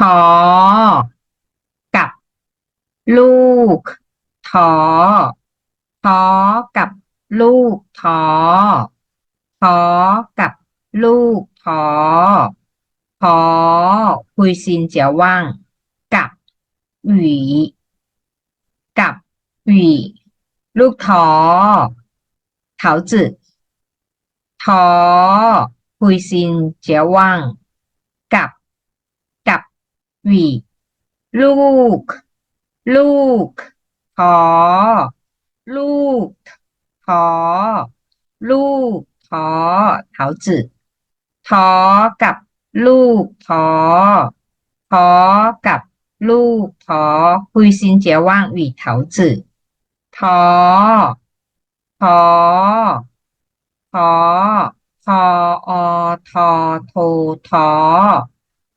ทอกับ ลูกทอทอกับลูกทอทอกับลูกทอทอคุยซินเจียวว่าง กับหวีกับหวีลูกทอเถาจืดทอคุยซินเจียวว่าง กับ วีลูก ลูกทอลูกทอลูกทอเถาจืดทอกับลูกทอทอกับลูกทอคุยซินเจียว่างวีเถาจืดทอทอทอทออทอโททอ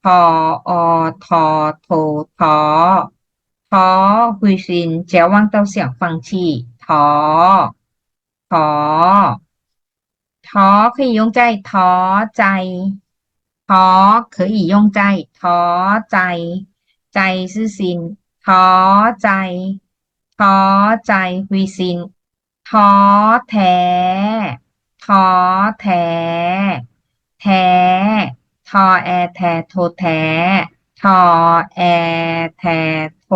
ทออทอโททอ ทอคุยซินเจียวว่าง到想放弃ทอ ทอ ทอ可以用在ท้อใจท้อ可以用在ท้อใจ ใจ是心ท้อใจ ท้อใจคุยซินท้อแท้ ท้อแท้ แท้ ทอแอแท้โทแท้ ทอแอแท้โท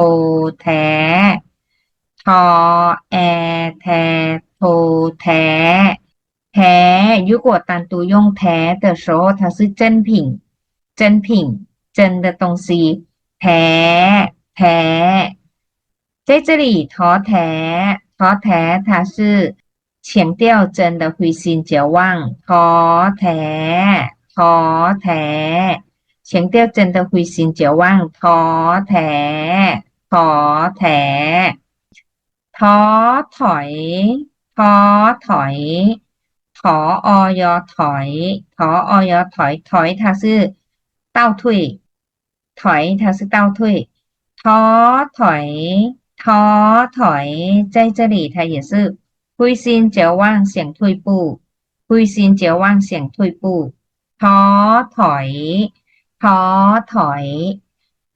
แท้ ทอแอแท้โทแท้ แท้如果单独用แท้的时候它是真品真品真的东西แท้แท้在这里ท้อแท้ท้อแท้它是强调真的灰心绝望ท้อแท้ ท้อแท้เฉียงเตี้ยวเจนตะคุยซินเจียวว่างท้อแท้ท้อแท้ท้อถอยท้อถอยถออยถอยถออยถอยถอยทาซื่อเต้าถุยถอยทาซื่อเต้าถุยท้อถอยท้อถอยใจจรีทาเยซื่อคุยซินเจียวว่างเสียงถุยปูคุยซินเจียวว่างเสียงถุยปู ท้อถอยท้อถอย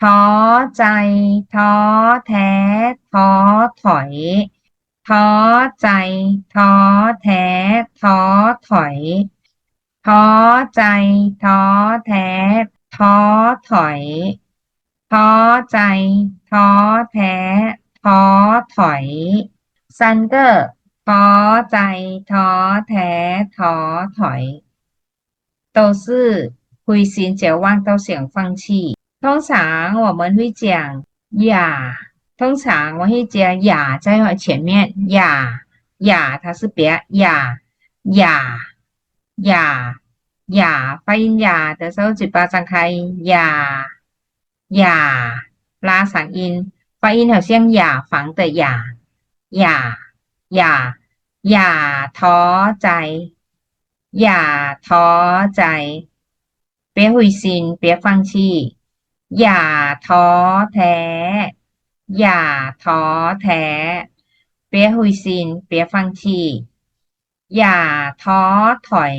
ท้อใจท้อแท้ท้อถอยท้อใจท้อแท้ท้อถอยท้อใจท้อแท้ท้อถอยท้อใจท้อแท้ท้อถอย三个ท้อใจท้อแท้ท้อถอย 都是灰心绝望到想放弃通常我们会讲呀通常我会加呀在前面呀呀它是别呀呀呀呀发音呀的时候嘴巴张开呀呀拉长音发音好像雅房的雅呀呀呀ท้อใจ อย่าท้อใจเปียหุยซินเปียฟังชีอย่าท้อแท้ อย่าท้อแท้ เปียหุยซินเปียฟังชีอย่าท้อถอย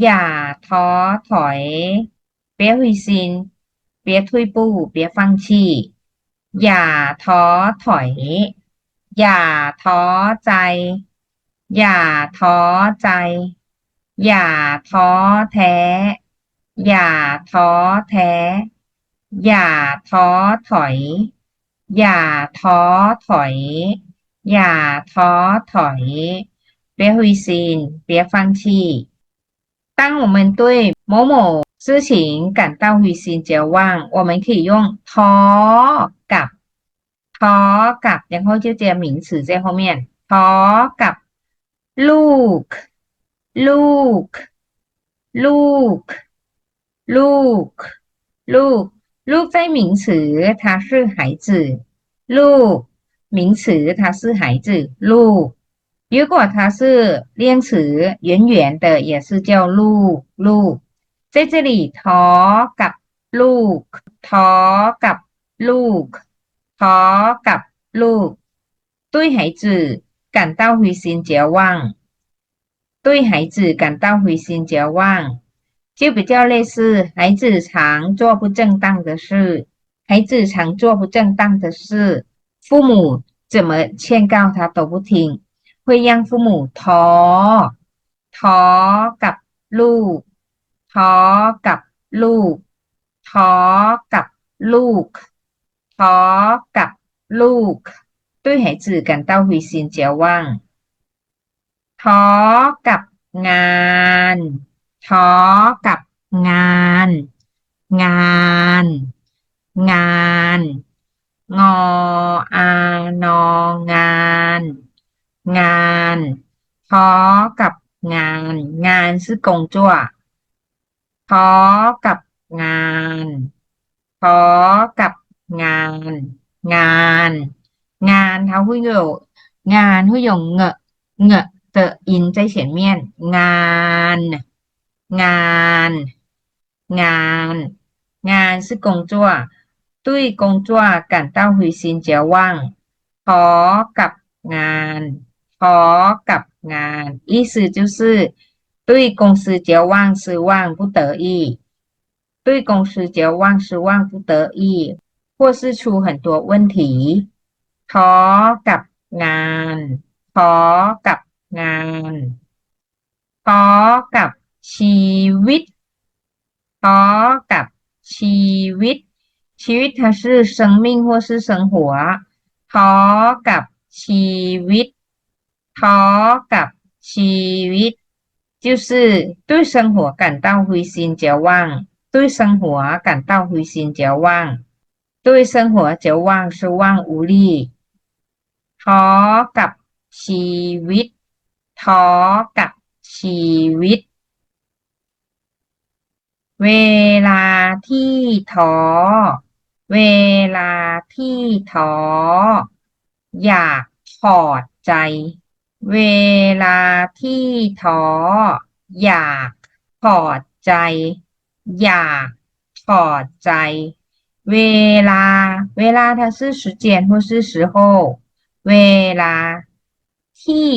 อย่าท้อถอย เปียหุยซินเปียทุยปู้เปียฟังชีอย่าท้อถอย อย่าท้อใจ อย่าท้อใจ อย่าท้อแท้ อย่าท้อแท้ อย่าท้อถอย อย่าท้อถอย อย่าท้อถอย别灰心别放弃当我们对某某事情感到灰心绝望我们可以用ท้อกับท้อกับ然后就加名词在后面ท้อกับ ลูก ลูก ลูก ลูก ลูก ลูก在名词它是孩子ลูก名词它是孩子ลูก如果它是练词圆圆的也是叫ลูกลูก在这里ท้อกับ ลูกท้อกับ ลูกท้อกับ ลูก对孩子感到灰心绝望 对孩子感到灰心绝望 就比较类似孩子常做不正当的事，孩子常做不正当的事，父母怎么劝告他都不听，会让父母ท้อท้อกับลูกท้อกับลูกท้อกับลูกท้อกับลูก对孩子感到灰心绝望 ท้อกับงานท้อกับงาน งาน งาน งออานองาน งานท้อกับงาน งานซื้อกงจั่วท้อกับงานท้อกับงาน งาน งานเท้าหุ่ยโยงานหุ่ยโยงเงะเงอะ 的音在前面งาน งาน งาน งาน是工作对工作感到灰心绝望ท้อกับงานท้อกับงาน 意思就是对公司绝望失望不得意对公司绝望失望不得意或是出很多问题ท้อกับงานท้อกับ งานท้อกับชีวิตท้อกับชีวิต ชีวิต它是生命或是生活ท้อกับชีวิตท้อกับชีวิต就是对生活感到灰心绝望对生活感到灰心绝望对生活绝望失望无力ท้อกับชีวิต ท้อกับชีวิต เวลาที่ท้อ เวลาที่ท้อ อยากถอดใจ เวลาที่ท้อ อยากถอดใจ อยากถอดใจ เวลา เวลา它是时间或是时候 เวลา ที่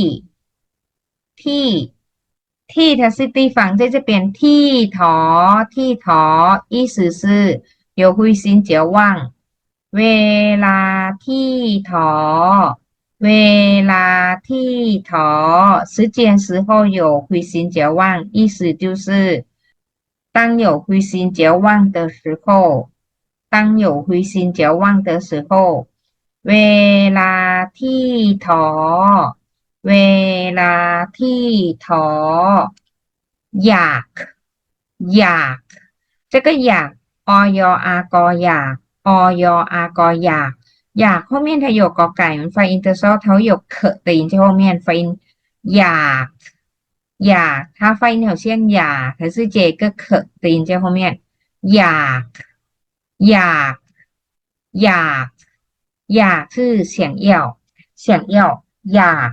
ที่ ที่它是地方在这边ที่ท้อที่ท้อ意思是有灰心绝望เวลาที่ท้อเวลาที่ท้อ时间时候有灰心绝望意思就是当有灰心绝望的时候当有灰心绝望的时候เวลาที่ท้อ เวลาที่ท้อ อยาก อยาก 这个อยากอยอากออยากอยอากออยาก อยาก后面它有กอไก่มัน发音的时候它会有可的音在后面发音อยาก อยาก它发音好像อยาก可是接一个可的音在后面อยาก อยาก อยาก อยากคือ想要想要อยาก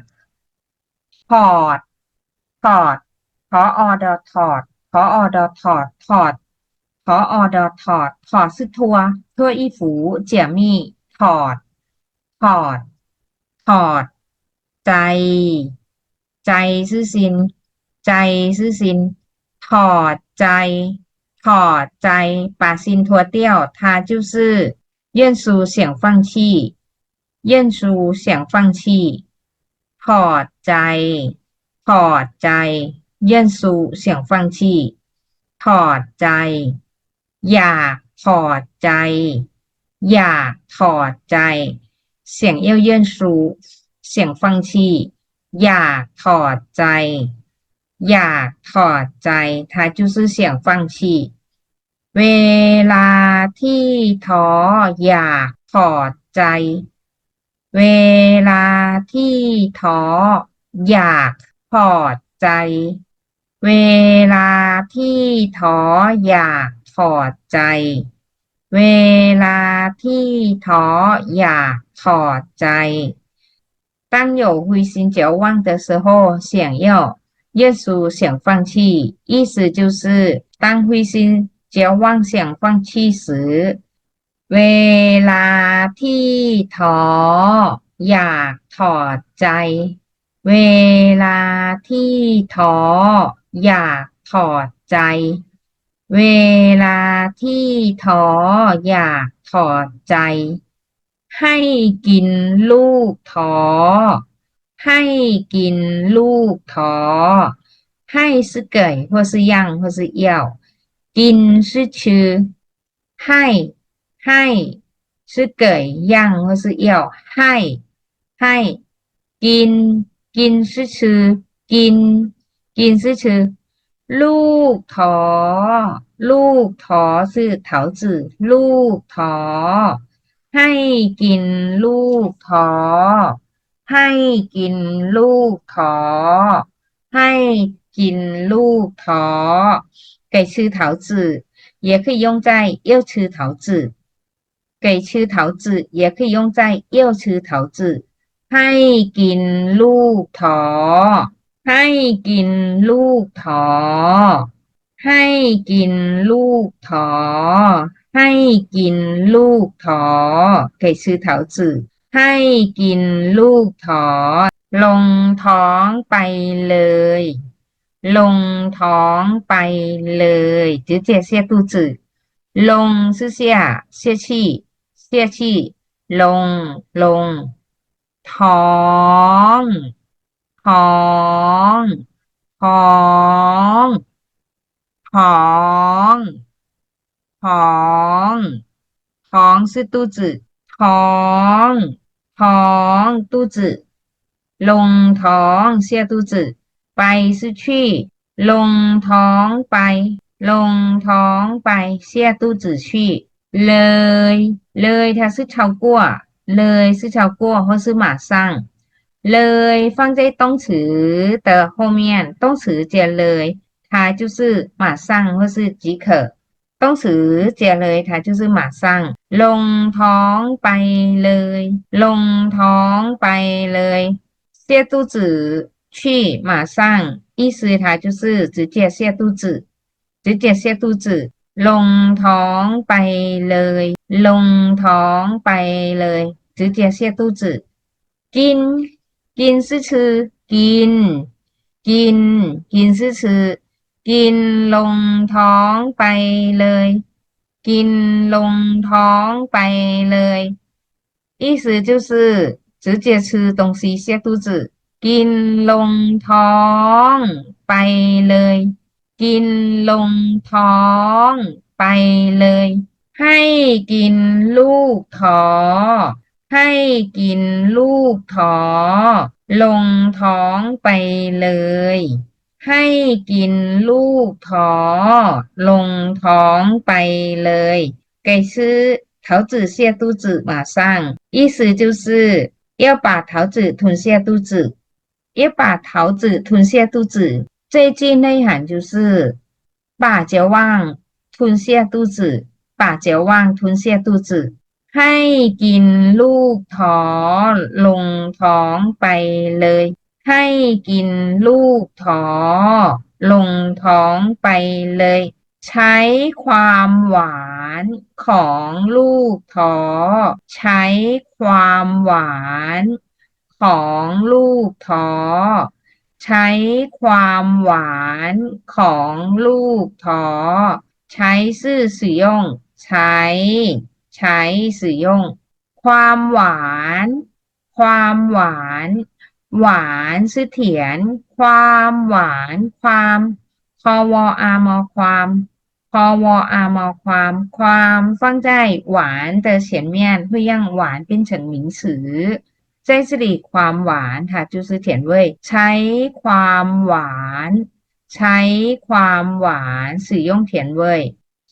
ถอด ถอดขอออดอถอดขอออดอถอด ถอดขอออดอถอด ถอดสึทัว ทั่วอีฝูเจียมี่ ถอด ถอด ถอด ใจ ใจซื่อสิน ใจซื่อสิน ถอดใจ ถอดใจป่าซินทัวเตี้ยว ทาจิ้วซื่อเยื่นซูเสียงฟังชี่เยื่นซูเสียงฟังชี่ พอใจพอใจเยี่ยนซูเสียงฟังชีถอดใจ อยากถอดใจ อยากถอดใจ เสียงเอี้ยวเยี่ยนซูเสียงฟังชีอยากถอดใจ อยากถอดใจท้าจูซื่อเสียงฟังชีเวลาที่ท้ออยากถอดใจ เวลาที่ท้ออยากถอดใจ เวลาที่ท้ออยากถอดใจ เวลาที่ท้ออยากถอดใจ当有灰心绝望的时候想要认输想放弃意思就是当灰心绝望想放弃时 เวลาที่ท้ออยากถอดใจ เวลาที่ท้ออยากถอดใจ เวลาที่ท้ออยากถอดใจ ให้กินลูกท้อ ให้กินลูกท้อ ให้是给或是让或是要กิน是吃ให้ ให้是给让或是要ให้ให้กิน กิน是吃กิน กิน是吃ลูกท้อ ลูกท้อ是桃子ลูกท้อ ให้กินลูกท้อ ให้กินลูกท้อ ให้กินลูกท้อ给吃桃子也可以用在又吃桃子 给吃桃子也可以用在又吃桃子ให้กินลูกท้อ ให้กินลูกท้อ ให้กินลูกท้อ ให้กินลูกท้อ给吃桃子ให้กินลูกท้อ ลงท้องไปเลย ลงท้องไปเลย直接泻肚子ลง是下泄气 เสียชี่ ลง ลง ท้อง ท้อง ท้อง ท้อง ท้อง ท้องซื่อตู้จือท้อง ท้อง ตู้จือลงท้องเสียตู้จือไปซื่อชี่ลงท้องไป ลงท้องไปเสียตู้จือชี่ เลย เลย它是超过เลย是超过或是马上เลย放在动词的后面动词接เลย它就是马上或是即可动词接เลย它就是马上ลงท้องไปเลย ลงท้องไปเลย泻肚子去马上意思它就是直接泻肚子直接泻肚子 ลงท้องไปเลย ลงท้องไปเลย直接泻肚子กิน กิน是吃กิน กิน กิน是吃กินลงท้องไปเลย กินลงท้องไปเลย意思就是直接吃东西泻肚子กินลงท้องไปเลย กินลงท้องไปเลย ให้กินลูกท้อ ให้กินลูกท้อ ลงท้องไปเลย ให้กินลูกท้อ ลงท้องไปเลย给吃桃子泻肚子马上意思就是要把桃子吞下肚子要把桃子吞下肚子 这句内涵就是把绝望吞下肚子把绝望吞下肚子ให้กินลูกท้อ ลงท้องไปเลย ให้กินลูกท้อ ลงท้องไปเลย ใช้ความหวานของลูกท้อ ใช้ความหวานของลูกท้อ ใช้ความหวานของลูกท้อ ใช้ซื่อสื่อยงใช้ ใช้สื่อยงความหวาน ความหวาน หวานซื่อเถียน ความหวาน ความคอวอามอความพอวออามอความ ความฟังใจหวานแต่เฉียนเมียนเพื่อยังหวานเป็นเฉินหมิงสือ 在这里ความหวาน它就是甜味ใช้ความหวาน ใช้ความหวาน使用甜味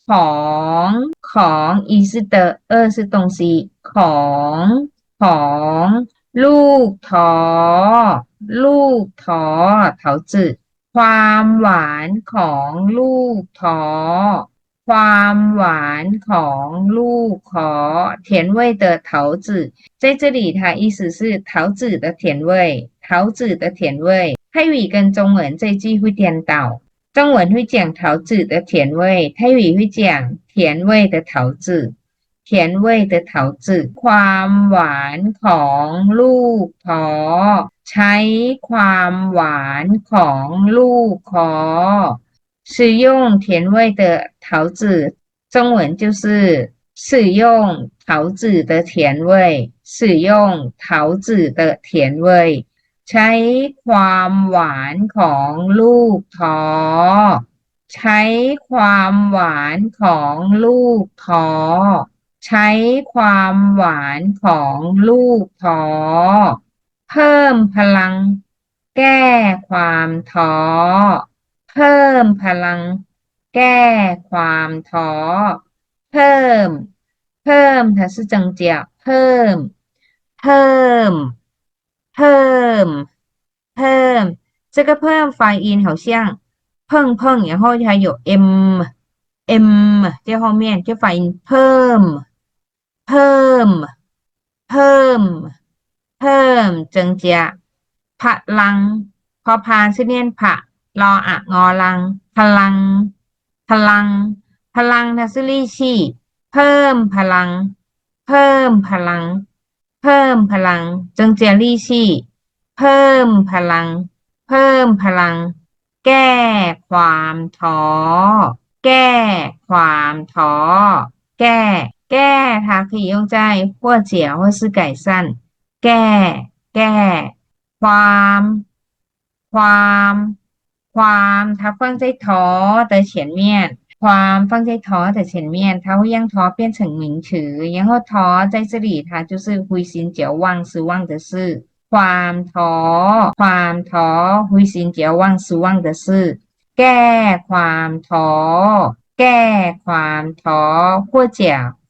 ของของ一是的二是东西ของของลูกท้อ ลูกท้อ桃子ความหวานของลูกท้อ ความหวานของลูกขอ甜味的桃子在这里它意思是桃子的甜味桃子的甜味泰语跟中文这句会颠倒中文会讲桃子的甜味泰语会讲甜味的桃子甜味的桃子ความหวานของลูกท้อ ใช้ความหวานของลูกขอ 使用甜味的桃子，中文就是使用桃子的甜味，使用桃子的甜味 ใช้ความหวานของลูกท้อ ใช้ความหวานของลูกท้อ ใช้ความหวานของลูกท้อ เพิ่มพลัง แก้ความท้อ เ พิ่มพลัง แก้ความท้อ เพิ่ม เพิ่ม它是增加เพิ่ม เพิ่ม เพิ่ม เพิ่ม这个เพิ่ม发音好像碰碰然后还有 m m 在后面就发音เพิ่ม เพิ่ม เพิ่ม เพิ่ม增加พลัง พอพานชื่อเนียนผะ รออะงอลัง พลัง พลัง พลังทัศลีชีเพิ่มพลัง เพิ่มพลัง เพิ่มพลัง增加力气เพิ่มพลัง เพิ่มพลัง แก้ความท้อ แก้ความท้อ แก้ แก้它可以用在或解或是改善แก้ แก้ ความ ความ ความ它放在ท้อ的前面ความ放在ท้อ的前面它会让ท้อ变成名词然后ท้อ在这里它就是灰心绝望失望的事ความท้อ ความท้อ灰心绝望失望的事แก้ความท้อ แก้ความท้อ或者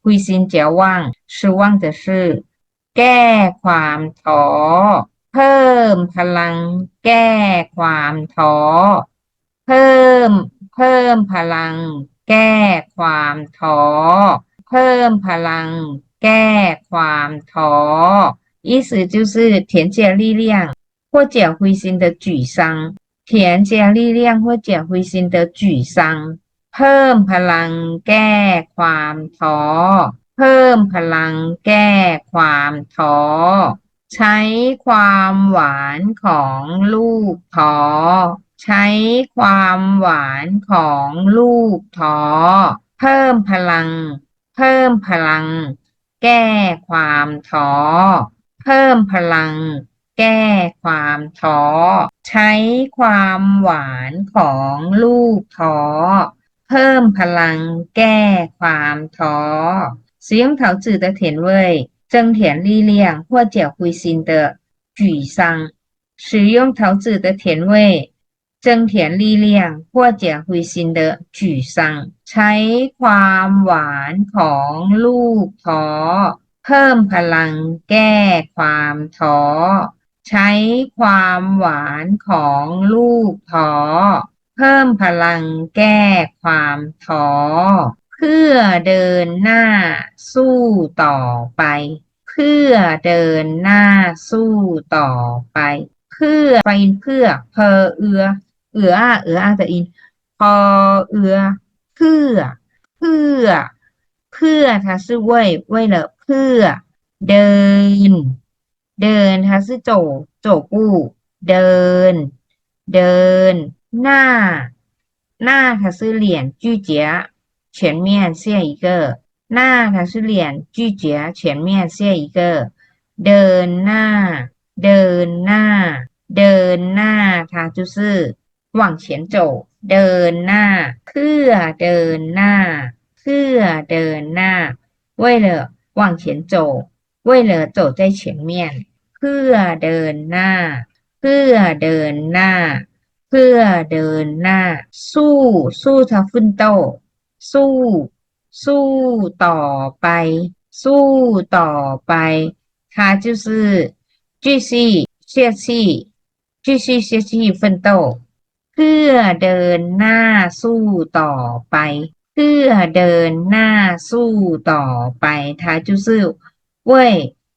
灰心绝望失望的事แก้ความท้อ เพิ่มพลัง แก้ความท้อ เพิ่ม เพิ่มพลัง แก้ความท้อ เพิ่มพลัง แก้ความท้อ意思就是添加力量或者灰心的沮丧添加力量或者灰心的沮丧เพิ่มพลัง แก้ความท้อ เพิ่มพลัง แก้ความท้อ ใช้ความหวานของลูกท้อ ใช้ความหวานของลูกท้อ เพิ่มพลัง เพิ่มพลัง แก้ความท้อ เพิ่มพลัง แก้ความท้อ ใช้ความหวานของลูกท้อ เพิ่มพลัง แก้ความท้อเสียงเถาจือตะเถียนเว่ย 增添力量或者灰心的沮丧使用桃子的甜味增添力量或者灰心的沮丧ใช้ความหวานของลูกท้อ เพิ่มพลัง แก้ความท้อ ใช้ความหวานของลูกท้อ เพิ่มพลังแก้ความท้อ เพื่อเดินหน้าสู้ต่อไป เพื่อเดินหน้าสู้ต่อไป เพื่อไปเพื่อเพอเอือ เอือเอืออาตอิน พอเอือ เพื่อ เพื่อ เพื่อทัศเว่ยเว่ยเอเพื่อ เดิน เดินทัศโจ โจกู้เดิน เดิน หน้า หน้าทัศเหรียญจู้เจีย 前面下一个หน้า它是脸拒绝前面下一个เดินหน้า เดินหน้า เดินหน้า它就是往前走เดินหน้า เพื่อเดินหน้า เพื่อเดินหน้า为了往前走为了走在前面เพื่อเดินหน้า เพื่อเดินหน้า เพื่อเดินหน้า สู้สู้ทา奋斗 สู้ สู้ต่อไป สู้ต่อไป它就是继续下去继续下去奋斗เพื่อเดินหน้าสู้ต่อไป เพื่อเดินหน้าสู้ต่อไป它就是为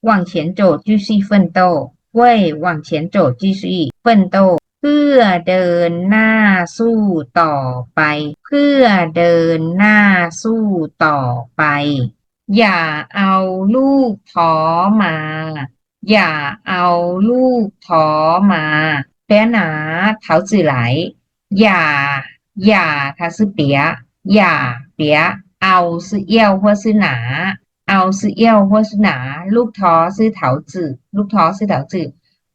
往前走继续奋斗为往前走继续奋斗 เพื่อเดินหน้าสู้ต่อไป เพื่อเดินหน้าสู้ต่อไป อย่าเอาลูกท้อมา อย่าเอาลูกท้อมาเปียหนาเท้าจื่อไหล อย่า อย่าทัศเปียอย่าเปียเอาซื้อเอี้ยวหัวซื้อหนา เอาซื้อเอี้ยวหัวซื้อหนา ลูกท้อซื้อเท้าจื่อลูกท้อซื้อเท้าจื่อ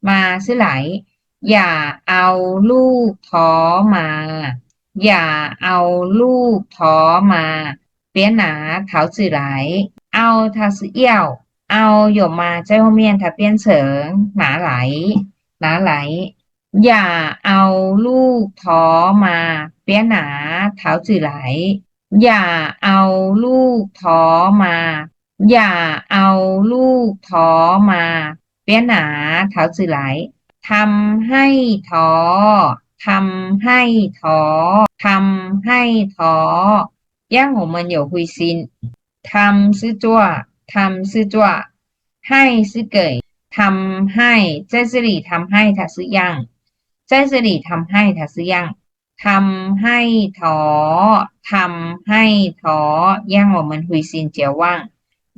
มาซื้อไหล อย่าเอาลูกท้อมา อย่าเอาลูกท้อมา别拿桃子来เอา它是要เอา有มา在后面它变成拿来拿来อย่าเอาลูกท้อมา别拿桃子来อย่าเอาลูกท้อมา อย่าเอาลูกท้อมา别拿桃子来 ทำให้ท้อทำให้ท้อทำให้ท้อ让我们有灰心ทำ是做ทำ是做ให้是给ทำให้在这里ทำให้它是让在这里ทำให้它是让ทำให้ท้อทำให้ท้อ让我们灰心绝望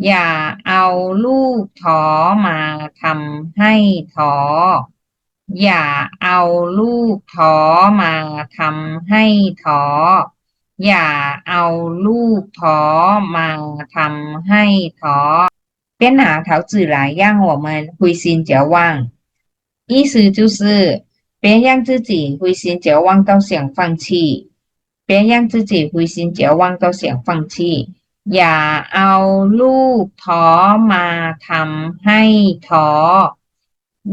อย่าเอาลูกท้อมาทำให้ท้อ อย่าเอาลูกท้อมาทำให้ท้อ อย่าเอาลูกท้อมาทำให้ท้อ别拿桃子来让我们灰心绝望意思就是别让自己灰心绝望到想放弃别让自己灰心绝望到想放弃อย่าเอาลูกท้อมาทำให้ท้อ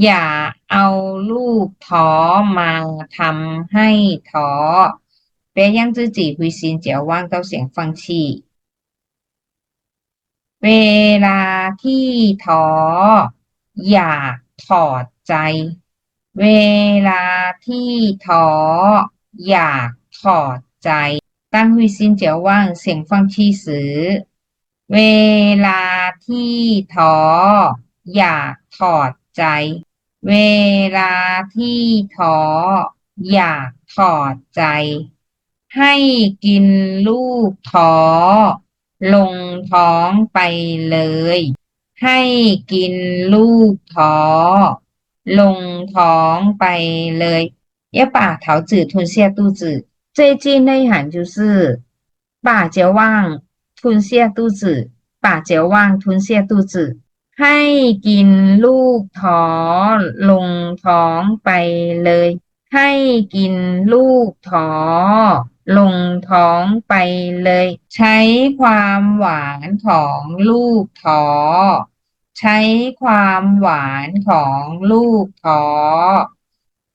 อย่า เอาลูกท้อมาทำให้ท้อ别让自己灰心绝望到想放弃เวลาที่ท้ออยากถอดใจ เวลาที่ท้ออยากถอดใจ当灰心绝望想放弃时เวลาที่ท้ออยากถอดใจ เวลาที่ท้ออยากถอดใจ ให้กินลูกท้อ ลงท้องไปเลย ให้กินลูกท้อ ลงท้องไปเลย要把桃子吞下肚子这一句内涵就是把绝望吞下肚子把绝望吞下肚子 ให้กินลูกท้อลงท้องไปเลย ให้กินลูกท้อลงท้องไปเลย ใช้ความหวานของลูกท้อใช้ความหวานของลูกท้อ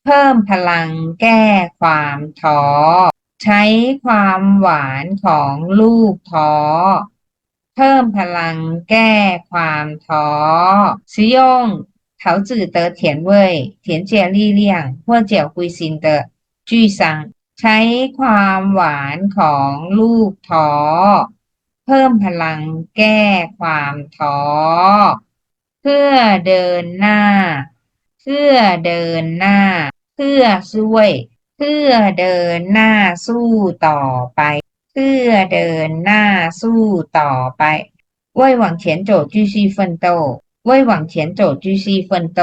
เพิ่มพลังแก้ความท้อใช้ความหวานของลูกท้อ เพิ่มพลังแก้ความท้อซิยงเขาจื่อเตอเถียนเว่ยเถียนเจียรี่เลี่ยงหัวเจียวกุยซินเตอจุยสังใช้ความหวานของลูกท้อ เพิ่มพลังแก้ความท้อ เพื่อเดินหน้า เพื่อเดินหน้า เพื่อช่วย เพื่อเดินหน้าสู้ต่อไป เพื่อเดินหน้าสู้ต่อไปเว่ยหวังเฉียนโจจูซีเฟินโตเว่ยหวังเฉียนโจจูซีเฟินโต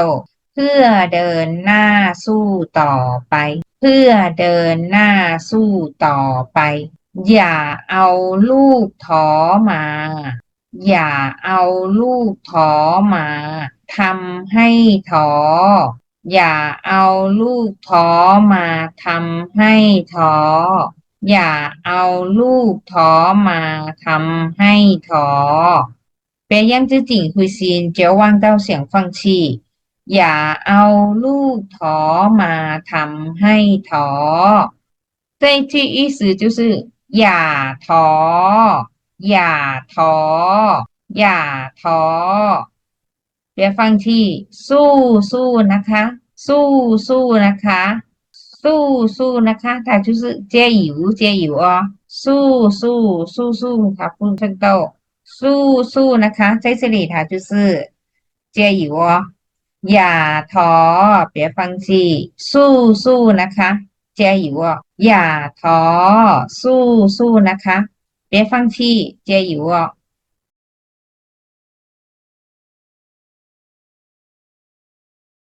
เพื่อเดินหน้าสู้ต่อไป เพื่อเดินหน้าสู้ต่อไป อย่าเอาลูกทอมา อย่าเอาลูกทอมาทำให้ทออย่าเอาลูกทอมาทำให้ทอ อย่าเอาลูกท้อมาทำให้ท้อ别让自己灰心绝望到想放弃อย่าเอาลูกท้อมาทำให้ท้อ这一句意思就是อย่าท้อ อย่าท้อ อย่าท้อ别放弃สู้สู้นะคะ สู้สู้นะคะ สู้สู้นะคะถ้าชื่อเจียหิวเจียหิวอ๋อสู้สู้สู้สู้ค่ะคุณเชิงโตสู้สู้นะคะใช้สิริถาจุซือเจียหยิวอ๋อย่าท้อเปียฟังชีสู้สู้นะคะเจียหิวอ๋ออย่าท้อสู้สู้นะคะเปียฟังชีเจียหยิวอ๋อ